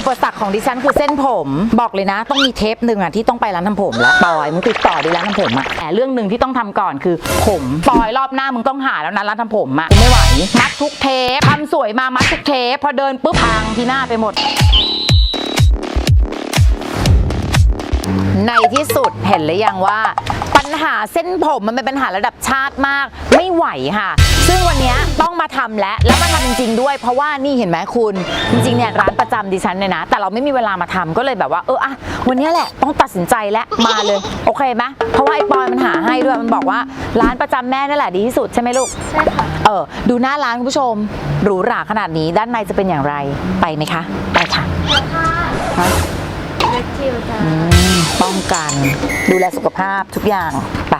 อุปสรรคของดิฉันคือเส้นผม บอกเลยนะ ต้องมีเทปหนึ่งอะที่ต้องไปร้านทำผมแล้วปอยมึงติดต่อดีร้านทำผมอะแต่เรื่องหนึ่งที่ต้องทำก่อนคือผมปอยรอบหน้ามึงต้องหาแล้วนะร้านทำผมอะกูไม่ไหวมัดทุกเทปทำสวยมามัดทุกเทปพอเดินปุ๊บพังที่หน้าไปหมด ในที่สุดเห็นหรือยังว่า ญหาเส้นผมมันเป็นปัญหาระดับชาติมาก ไม่ไหวค่ะ ซึ่งวันเนี้ยต้องมาทำแล้วแล้วมาทำจริงๆด้วย เพราะว่านี่เห็นไหมคุณ จริงๆเนี่ยร้านประจำดิฉันเนี่ยนะ แต่เราไม่มีเวลามาทำก็เลยแบบว่าเอออะวันเนี้ยแหละต้องตัดสินใจและมาเลย โอเคไหมเพราะว่าไอ้ปอยมันหาให้ด้วยมันบอกว่าร้านประจำแม่นั่นแหละดีที่สุดใช่ไหมลูกใช่ค่ะเออดูหน้าร้านคุณผู้ชมหรูหราขนาดนี้ด้านในจะเป็นอย่างไรไปไหมคะ ไปค่ะแล้วค่ะฮะเล็กจิวจ้าอืมป้อง กัน ดูแลสุขภาพทุกอย่างไป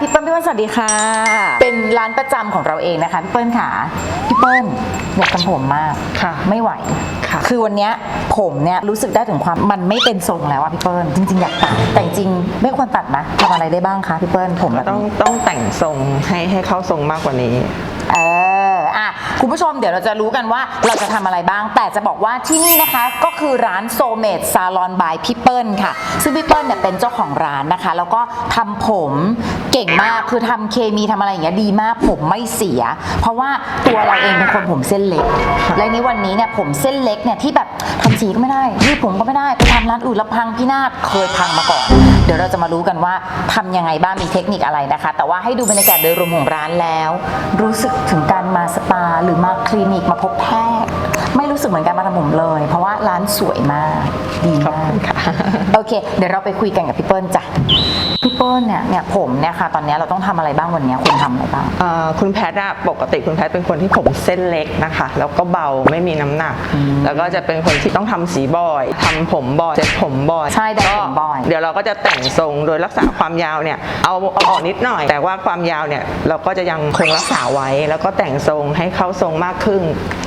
พี่เปิ้ลพี่เปิ้ลสวัสดีค่ะ เป็นร้านประจำของเราเองนะคะพี่เปิ้ลค่ะพี่เปิ้ลอยากทำผมมากค่ะ ไม่ไหวค่ะ คือวันเนี้ยผมเนี่ยรู้สึกได้ถึงความมันไม่เป็นทรงแล้วอะพี่เปิ้ลจริงๆอยากตัดแต่จริงๆไม่ควรตัดนะทำอะไรได้บ้างคะพี่เปิ้ลผมแบบต้องนี้ต้องแต่งทรงให้ให้เข้าทรงมากกว่านี้เออ อะคุณผู้ชมเดี๋ยวเราจะรู้กันว่าเราจะทำอะไรบ้าง แต่จะบอกว่าที่นี่นะคะ ก็คือร้านโซเมดซาลอนบายพี่เปิลค่ะ ซึ่งพี่เปิลเนี่ยเป็นเจ้าของร้านนะคะ แล้วก็ทำผมเก่งมากคือทำเคมีทำอะไรอย่างเงี้ยดีมากผมไม่เสีย เพราะว่าตัวเราเองเป็นคนผมเส้นเล็ก และนี้วันนี้เนี่ยผมเส้นเล็กเนี่ยที่แบบทำสีก็ไม่ได้ยืดผมก็ไม่ได้ไปทำร้านอื่นแล้วพังพินาศเคยพังมาก่อน เดี๋ยวเราจะมารู้กันว่าทำยังไงบ้างมีเทคนิคอะไรนะคะ แต่ว่าให้ดูบรรยากาศโดยรวมของร้านแล้ว รู้สึกถึงการมาสปาหรือมาคลินิกมาพบแพทย์ ไม่รู้สึกเหมือนการมาทำผมเลย เพราะว่าร้านสวยมาก ดีขอบมาคุกณค่ะโอเค เดี๋ยวเราไปคุยกันกับพี่เปิ้ลจ้ะ พี่เปิ้ลเนี่ยเนี่ยผมเนี่ยค่ะ ตอนเนี้ยเราต้องทำอะไรบ้างวันเนี้ยควรทำอะไรบ้าง เอ่อคุณแพทย์อะปกติคุณแพทย์เป็นคนที่ผมเส้นเล็กนะคะ แล้วก็เบาไม่มีน้ำหนัก แล้วก็จะเป็นคนที่ต้องทำสีบ่อยทำผมบ่อยเซ็ตผมบ่อยใช่ได้ผมก็บ่อยเดี๋ยวเราก็จะแต่งทรงโดยรักษาความยาวเนี่ยเอาเอาออกนิดหน่อย แต่ว่าความยาวเนี่ยเราก็จะยังคงรักษาไว้ แล้วก็แต่งทรงให้เข้าทรงมากขึ้น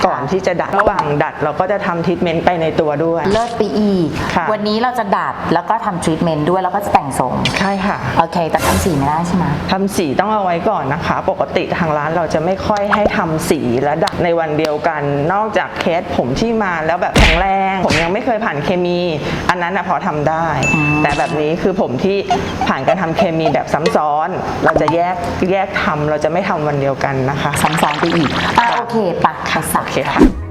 ก่อนที่จะดัดระหว่างดัด เราก็จะทำทรีทเมนต์ไปในตัวด้วย เลิศไปอีกค่ะ วันนี้เราจะดัดแล้วก็ทำทรีทเมนต์ด้วยแล้วก็จะแต่งทรง ใช่ค่ะโอเค แต่ทำสีไม่ได้ใช่ไหมทำสีต้องเอาไว้ก่อนนะคะ ปกติทางร้านเราจะไม่ค่อยให้ทำสีและดัดในวันเดียวกัน นอกจากเคสผมที่มาแล้วแบบแข็งแรง ผมยังไม่เคยผ่านเคมี อันนั้นนะพอทำได้ แต่แบบนี้คือผมที่ผ่านการทำเคมีแบบซ้ำซ้อน เราจะแยกแยกทำเราจะไม่ทำวันเดียวกันนะคะ ซ้ำซ้อนไปอีกอะโอเคปะไปสัก โอเคค่ะ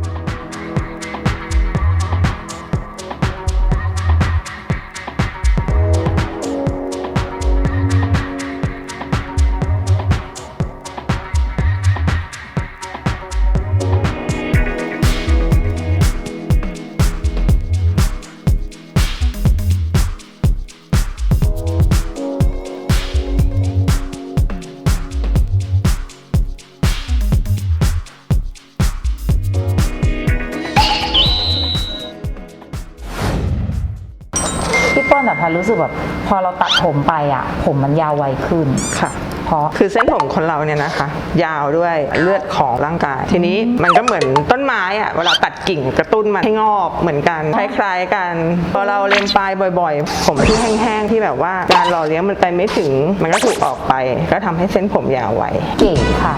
พี่เปิ้ลแบบพอรู้สึกแบบพอเราตัดผมไปอะ ผมมันยาวไวขึ้นค่ะเพราะคือเส้นผมคนเราเนี่ยนะคะ ยาวด้วยเลือดของร่างกาย ทีนี้มันก็เหมือนต้นไม้อะเวลาตัดกิ่งกระตุ้นมันให้งอกเหมือนกันคล้ายๆกัน พอเราเลียมปลายบ่อยๆ ผมที่แห้งๆที่แบบว่าการหล่อเลี้ยงมันไปไม่ถึง มันก็ถูกออกไป ก็ทำให้เส้นผมยาวไวเก๋ค่ะ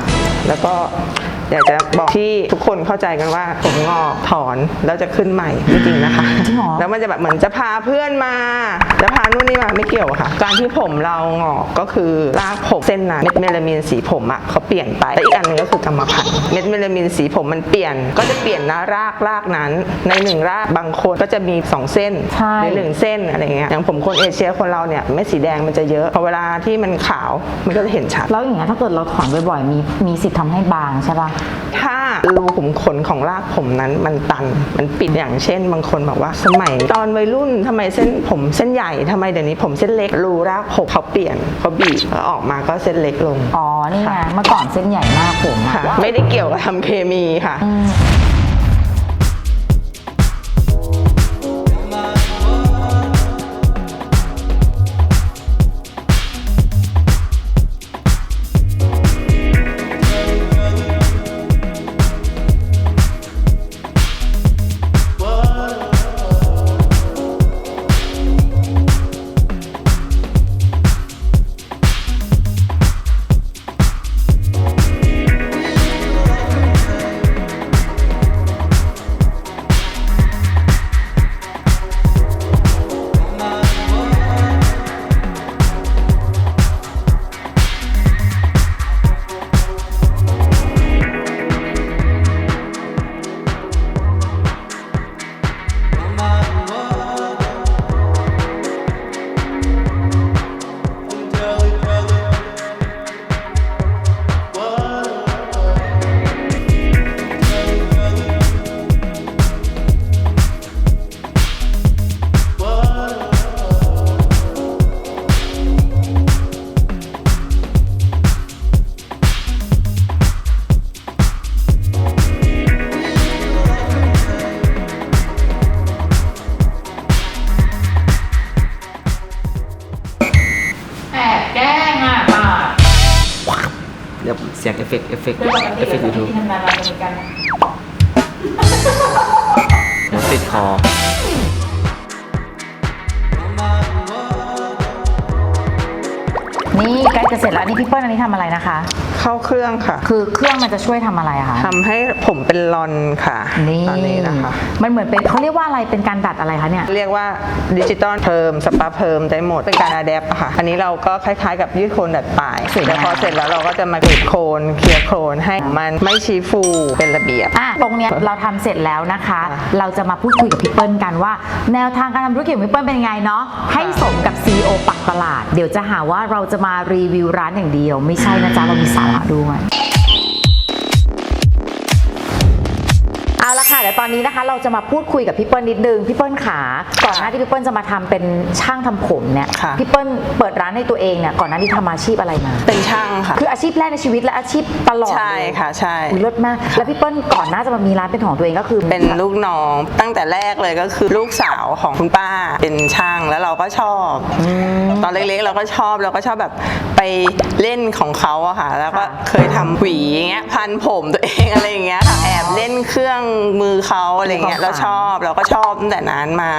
แล้วก็ อยากจะบอกที่ทุกคนเข้าใจกันว่าผมงอกถอนแล้วจะขึ้นใหม่ไม่จริงนะคะ จริงเหรอ แล้วมันจะแบบเหมือนจะพาเพื่อนมา จะพานู่นนี่มาไม่เกี่ยวค่ะ การที่ผมเรางอกก็คือรากผมเส้นนั้นเม็ดเมลามินสีผมอะเขาเปลี่ยนไปและอีกอันหนึงก็คือกรรมพันธุ์เม็ดเมลามินสีผมมันเปลี่ยน ก็จะเปลี่ยนนะรากรากนั้น ในหนึ่งรากบางคนก็จะมีสองเส้นใช่ในหนึ่งเส้นอะไรเงี้ยอย่างผมคนเอเชียคนเราเนี่ยเม็ดสีแดงมันจะเยอะพอเวลาที่มันขาวมันก็จะเห็นชัด แล้วอย่างเงี้ยถ้าเกิดเราถอนบ่อยๆมีมีสิทธิ์ทำให้บางใช่ป่ะถ้ารูขุมขนของรากผมนั้นมันตัน มันปิดอย่างเช่น บางคนบอกว่าสมัย ตอนวัยรุ่นทำไมเส้นผมเส้นใหญ่ทำไมเดี๋ยวนี้ผมเส้นเล็กรูรากผมเขาเปลี่ยนเขาบีบแล้วออกมาก็เส้นเล็กลง อ๋อ นี่ไงเมื่อก่อนเส้นใหญ่มากผมอะค่ะไม่ได้เกี่ยวกับทำเคมีค่ะ เดี๋ยวติดคอ นี่ใกล้จะเสร็จแล้วนี่พี่เปิ้ลอันนี้ทำอะไรนะคะ เข้าเครื่องค่ะ คือเครื่องมันจะช่วยทำอะไรอะคะทำให้ผมเป็นรอนค่ะนี่ตอนนี้นะคะ มันเหมือนเป็นเขาเรียกว่าอะไรเป็นการดัดอะไรคะเนี่ย เรียกว่าดิจิตอลเพิ่มสปาเพิ่มได้หมด เป็นการอะแดปอะค่ะ อันนี้เราก็คล้ายๆกับยืดโคนดัดปลายสวยงามแล้วพอเสร็จแล้วเราก็จะมาเก็บโคนเคลียร์โคนให้มันไม่ชี้ฟูเป็นระเบียบ อะตรงเนี้ยเราทำเสร็จแล้วนะคะค่ะเราจะมาพูดคุยกับพี่เปิ้ลกันว่า แนวทางการทำธุรกิจของพี่เปิ้ลเป็นยังไงเนาะให้สมกับ CEO ปักตลาด เดี๋ยวจะหาว่าเราจะมารีวิวร้านอย่างเดียว ไม่ใช่นะจ๊ะเรามีสาระด้วย ตอนนี้นะคะเราจะมาพูดคุยกับพี่เปิ้ลนิดนึงพี่เปิ้ลขาก่อนหน้าที่พี่เปิ้ลจะมาทำเป็นช่างทำผมเนี่ยค่ะ พี่เปิ้ลเปิดร้านในตัวเองเนี่ยก่อนหน้านี้ทำอาชีพอะไรมา เป็นช่างค่ะ คืออาชีพแรกในชีวิตและอาชีพตลอดใช่เลยค่ะใช่ อุ๊ยเลิศมาก แล้วพี่เปิ้ลก่อนหน้าจะมามีร้านเป็นของตัวเองก็คือ เป็นลูกน้องตั้งแต่แรกเลยก็คือลูกสาวของคุณป้าเป็นช่างแล้วเราก็ชอบ ตอนเล็กๆเราก็ชอบเราก็ชอบแบบไปเล่นของเขาอะค่ะ แล้วก็ค่ะ เคยทำหวีอย่างเงี้ยพันผมตัวเองอะไรอย่างเงี้ยค่ะแอบเล่นเครื่องมือเขาอะไรเงี้ยมีความเราชอบเราก็ชอบตั้งแต่นั้นมา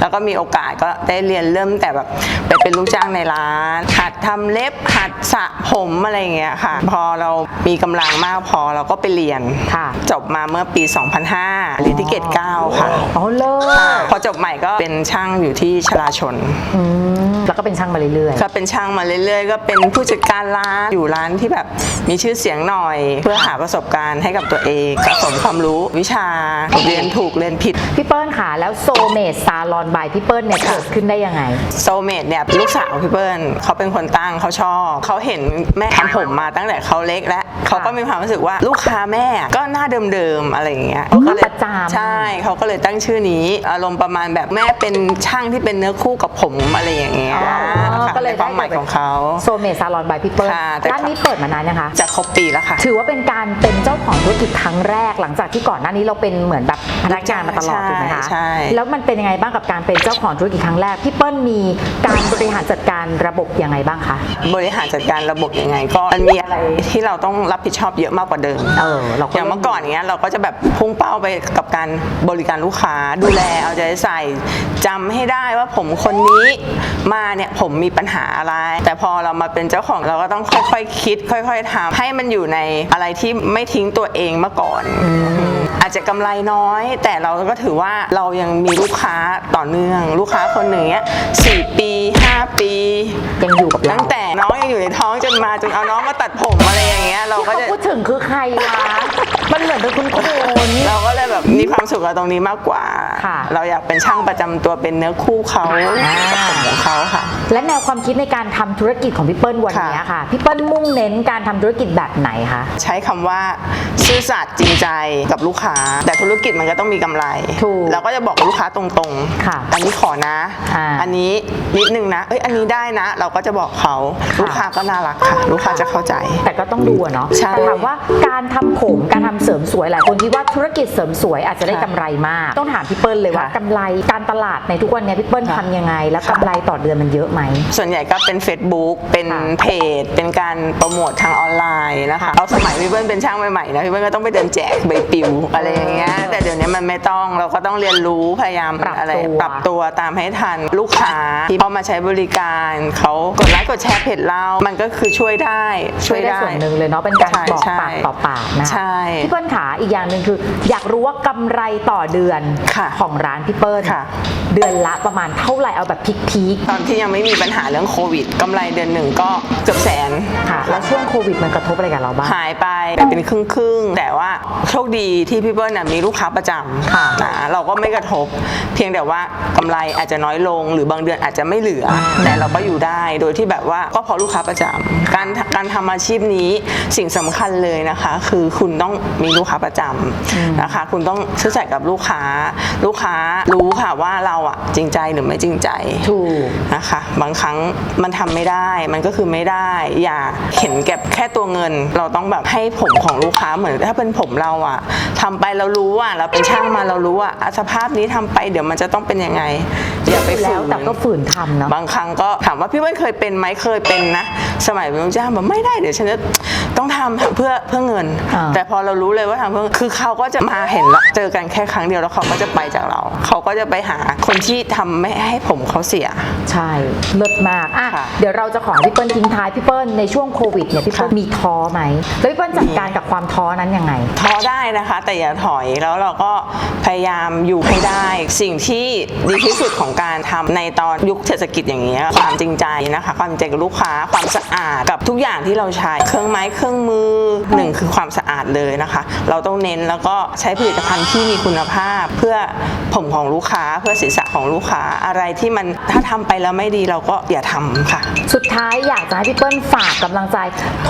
แล้วก็มีโอกาสก็ได้เรียนเริ่มแต่แบบไปเป็นลูกจ้างในร้าน หัดทำเล็บหัดสระผมอะไรอย่างเงี้ยค่ะ พอเรามีกำลังมากพอเราก็ไปเรียนค่ะจบมาเมื่อปี 2005เรียนที่เกรด9ค่ะอ๋อเลิค่ะศพอจบใหม่ก็เป็นช่างอยู่ที่ชลาชนอืมแล้วก็เป็นช่างมาเรื่อยก็เป็นช่างมาเรื่อยๆ ก็เป็นผู้จัดการร้านอยู่ร้านที่แบบมีชื่อเสียงหน่อย เพื่อหาประสบการณ์ให้กับตัวเองสะสมความรู้วิชาเรียนถูกเรียนผิดๆพี่เปิ้ลค่ะ แล้วโซเมดซาลอนบายพี่เปิ้ลเนี่ยค่ะเกิดขึ้นได้ยังไง โซเมดเนี่ยลูกสาวพี่เปิ้ลเขาเป็นคนตั้งเขาชอบเขาเห็นแม่ทำผมมาตั้งแต่เขาเล็กแล้วเขาก็มีความรู้สึกว่าลูกค้าแม่ก็หน้าเดิมๆอะไรอย่างเงี้ยเขาก็เลยประจำ ใช่เขาก็เลยตั้งชื่อนี้อารมณ์ประมาณแบบแม่เป็นช่างที่เป็นเนื้อคู่กับผมอะไรอย่างเงี้ยอ๋อค่ะก็เลยในความหมายของเขา โซเมดซาลอนบายพี่เปิ้ลค่ะแต่ ร้านนี้เปิดมานานยังคะ จะครบปีแล้วค่ะ ถือว่าเป็นการเป็นเจ้าของธุรกิจครั้งแรกหลังจากที่ก่อนหน้านี้เราเป็นเหมือนแบบพนักงานมาตลอดใช่ถูกไหมคะใช่แล้วมันเป็นยังไงบ้างกับการเป็นเจ้าของธุรกิจครั้งแรกพี่เปิ้ลมีการบริหารจัดการระบบยังไงบ้างคะบริหารจัดการระบบยังไง ก็มันมีอะไรที่เราต้องรับผิดชอบเยอะมากกว่าเดิมเออเราก็อย่างเมื่อก่อนเนี้ยเราก็จะแบบพุ่งเป้าไปกับการบริการลูกค้าดูแลเอาใจใส่จำให้ได้ว่าผมคนนี้มาเนี่ยผมมีปัญหาอะไร แต่พอเรามาเป็นเจ้าของเราก็ต้องค่อยๆคิด ค่อย ๆทำให้มันอยู่ในอะไรที่ไม่ทิ้งตัวเองมาก่อนอา จจะกำไรน้อย แต่เราก็ถือว่าเรายังมีลูกค้าต่อเนื่อง ลูกค้าคนหนึ่งเนี้ยสี่ปีห้าปียังอยู่กับเราตั้งแต่น้องยังอยู่ในท้องจนมาจนเอาน้องมาตัดผมอะไรอย่างเงี้ยเราก็ที่จะเขาพูด ถึงคือใครวะ มันเหมือนเป็นคุณคุณเราก็เลยแบบมีความสุขกับตรงนี้มากกว่า ค่ะเราอยากเป็นช่างประจำตัวเป็นเนื้อคู่เขาอ่า กับผมของเขาค่ะ และแนวความคิดในการทำธุรกิจของพี่เปิ้ลวันนี้ค่ะ พี่เปิ้ลมุ่งเน้นการทำธุรกิจแบบไหนคะ ใช้คำว่าซื่อสัตย์จริงใจกับลูกค้า แต่ธุรกิจมันก็ต้องมีกำไรถูกเราก็จะบอกกับลูกค้าตรงๆค่ะอันนี้ขอนะอ่าอันนี้นิดนึงนะเอ้ยอันนี้ได้นะ เราก็จะบอกเขาลูกค้าก็น่ารักค่ะ ลูกค้าจะเข้าใจ แต่ก็ต้องดูอะเนาะใช่แต่ถามว่าการทำผมการทำเสริมสวยหลายคนคิดว่าธุรกิจเสริมสวยอาจจะได้ค่ะกำไรมาก ต้องถามพี่เปิ้ลเลยว่าค่ะกำไรการตลาดในทุกวันนี้พี่เปิ้ลค่ะทำยังไง แล้วค่ะกำไรต่อเดือนมันเยอะไหม ส่วนใหญ่ก็เป็น Facebook เป็นค่ะเพจ เป็นการโปรโมททางออนไลน์นะคะค่ะเอาสมัยพี่เบิ้ลเป็นช่างใหม่ๆนะพี่เบิ้ลก็ต้องไปเดินแจกใบปลิวอะไรอย่างเงี้ยแต่เดี๋ยวนี้มันไม่ต้องเราก็ต้องเรียนรู้พยายามปรับอะไรตัวปรับตัวตามให้ทันลูกค้าที่เข้ามาใช้บริการเขากดไลค์กดแชร์เพจเรา มันก็คือช่วยได้ช่วยได้ส่วนหนึ่งเลยเนาะเป็นการใช่บอกใช่ปากต่อปากนะใช่พี่เปิ้ลขาอีกอย่างหนึ่งคือ อยากรู้ว่ากำไรต่อเดือนค่ะของร้านพี่เปิ้ลค่ะเดือนละประมาณเท่าไหร่เอาแบบพีคตอนที่ยังไม่มีปัญหาเรื่องโควิดกำไรเดือนหนึ่งก็เกือบแสนๆค่ะแล้วช่วงโควิดมันกระทบอะไรกับเราบ้างหายไปเป็นครึ่งครึ่งๆแต่ว่าโชคดีที่พี่เบิ้ลน่ะมีลูกค้าประจค่ะำนะเราก็ไม่กระทบ เพียงแต่ว่ากำไรอาจจะน้อยลง หรือบางเดือนอาจจะไม่เหลืออแต่เราก็อยู่ได้โดยที่แบบว่าก็เพราะลูกค้าประจำการการทำอาชีพนี้สิ่งสำคัญเลยนะคะ คือคุณต้องมีลูกค้าประจำนะคะ คุณต้องซื่อสัตย์กับลูกค้า ลูกค้ารู้ค่ะว่าเราอะจริงใจหรือไม่จริงใจถูกนะคะ บางครั้งมันทำไม่ได้มันก็คือไม่ได้ อย่าเห็นแก่แค่ตัวเงิน เราต้องแบบให้ผมของลูกค้าเหมือนถ้าเป็นผมเราอะทำไปเรารู้อะเราเป็นช่างมาเรารู้อะอะสภาพนี้ทำไปเดี๋ยวมันจะต้องเป็นยังไง อย่าไปแล้ฝืวนแต่ก็ฝืนทำเนาะบางครั้งก็ถามว่าพี่เปิ้ลเคยเป็นไหมเคยเป็นนะ สมัยเป็นลูกจ้างแบบไม่ได้เดี๋ยวฉันจะต้องทำทำเพื่อเพื่อเงินอ่าแต่พอเรารู้เลยว่าทำเพื่อคือเขาก็จะมาเห็นแล้วเจอกันแค่ครั้งเดียวแล้วเขาก็จะไปจากเรา เขาก็จะไปหาคนที่ทำไม่ให้ผมเขาเสีย ใช่เลิศมากอะค่ะเดี๋ยวเราจะขอพี่เปิ้ลทิ้งท้ายพี่เปิ้ลในช่วงโควิดเนี่ยพี่เปิ้ลค่ะมีท้อไหมแล้วพี่เปิ้ลจัดการกับความท้อนั้นยังไง ท้อได้นะคะ แต่อย่าถอยแล้วเราก็พยายามอยู่ให้ได้ สิ่งที่ดีที่สุดของการทำในตอนยุคเศรษฐกิจอย่างนี้ยความจริงใจนะคะ ความจริงใจกับลูกค้าความสะอาดกับทุกอย่างที่เราใช้เครื่องไม้เครื่องมือหนึ่งคือความสะอาดเลยนะคะ เราต้องเน้นแล้วก็ใช้ผลิตภัณฑ์ที่มีคุณภาพ เพื่อผมของลูกค้า เพื่อศีรษะของลูกค้าอะไรที่มันถ้าทำไปแล้วไม่ดีเราก็อย่าทำค่ะ สุดท้ายอยากจะให้พี่เปิ้ลฝากกำลังใจ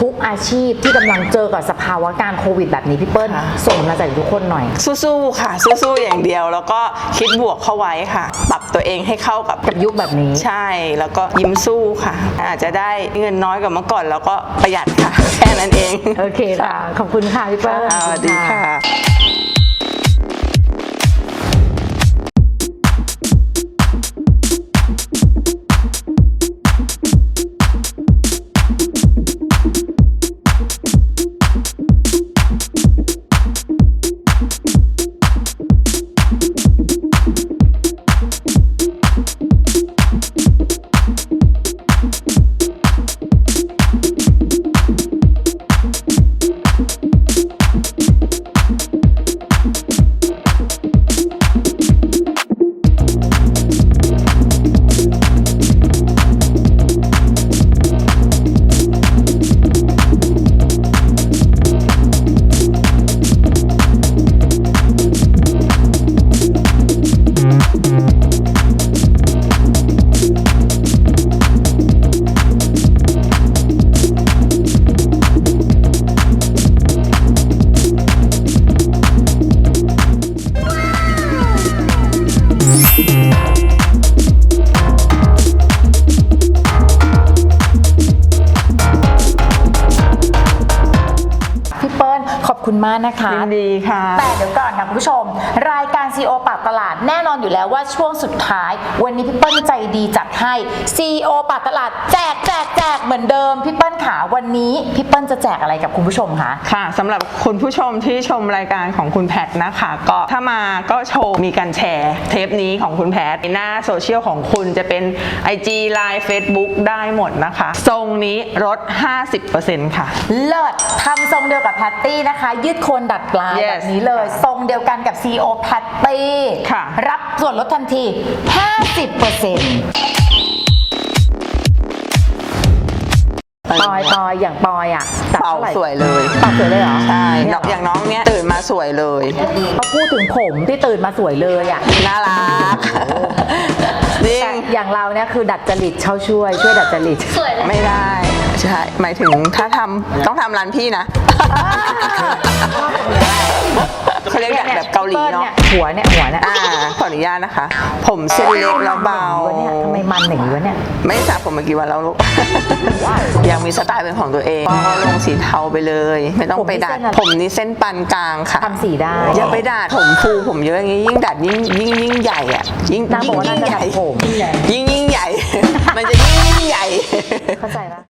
ทุกอาชีพที่กำลังเจอกับสภาวะการโควิดแบบนี้พี่เปิ้ลค่ะส่งกำลังใจทุกคนหน่อย สู้ๆค่ะ สู้ๆอย่างเดียว แล้วก็คิดบวกเข้าไว้ค่ะ ปรับตัวเองให้เข้ากับกับยุคแบบนี้ ใช่แล้วก็ยิ้มสู้ค่ะ อาจจะได้เงินน้อยกว่าเมื่อก่อนแล้วก็ประหยัดค่ะ แค่นั้นเอง โอเคค่ะ ขอบคุณค่ะพี่เปิ้ลค่ะสวัสดีค่ะ มากนะคะยินดีค่ะ แต่เดี๋ยวก่อนค่ะคุณผู้ชม รายการ CEO ปากตลาดแน่นอนอยู่แล้วว่าช่วงสุดท้าย วันนี้พี่เปิ้ลใจดีจัดให้ CEO ปากตลาดแจกแจกแจกเหมือนเดิมพี่เปิ้ลขาวันนี้พี่เปิ้ลจะแจกอะไรกับคุณผู้ชมคะค่ะสำหรับคุณผู้ชมที่ชมรายการของคุณแพทนะคะ ก็ถ้ามาก็โชว์มีการแชร์ เทปนี้ของคุณแพทในหน้าโซเชียลของคุณจะเป็น IG Line Facebook ได้หมดนะคะ ทรงนี้ลด 50%ค่ะ เลิศทำทรงเดียวกับแพตตี้นะคะ ยืดโคนดัดปลาย Yes แบบนี้เลย ทรงเดียวกันกับ CEO แพตตี้ค่ะ รับส่วนลดทันที 50%ปอยปอยอย่างปอยอะตัดเป่าท่ไหร่สวยเลยเป่าสวยเลยเหรอใช่เนี่อย่างน้องเนี้ยตื่นมาสวยเลยพอพูดถึงผมที่ตื่นมาสวยเลยอะน่ารักจริงแต่อย่างเราเนี่ยคือดัดจริตเข้าช่วยช่วยดัดจริต สวยเลย ไม่ได้ ใช่ หมายถึงถ้าทำต้องทำร้านพี่นะเขาเรียกแบบเกาหลีเนาะ หัวเนี่ยหัวเนี่ยอ่าขออนุญาตนะคะ ผมเส้นเล็กแล้วเบาทำไมมันอย่างนี้วะเนี่ย ไม่สระผมมากี่วันแล้วลูก ยังมีสไตล์เป็นของตัวเองก็ลงสีเทาไปเลย ไม่ต้องไปดัด ผมนี่เส้นปานกลางค่ะทำสีได้ อย่าไปดัดผมฟูผมเยอะอย่างนี้ยิ่งดัดยิ่งยิ่งยิ่งใหญ่อะยิ่งยิ่งยิ่งใหญ่ยิ่งยิ่งใหญ่ มันจะยิ่งยิ่งใหญ่ เข้าใจปะ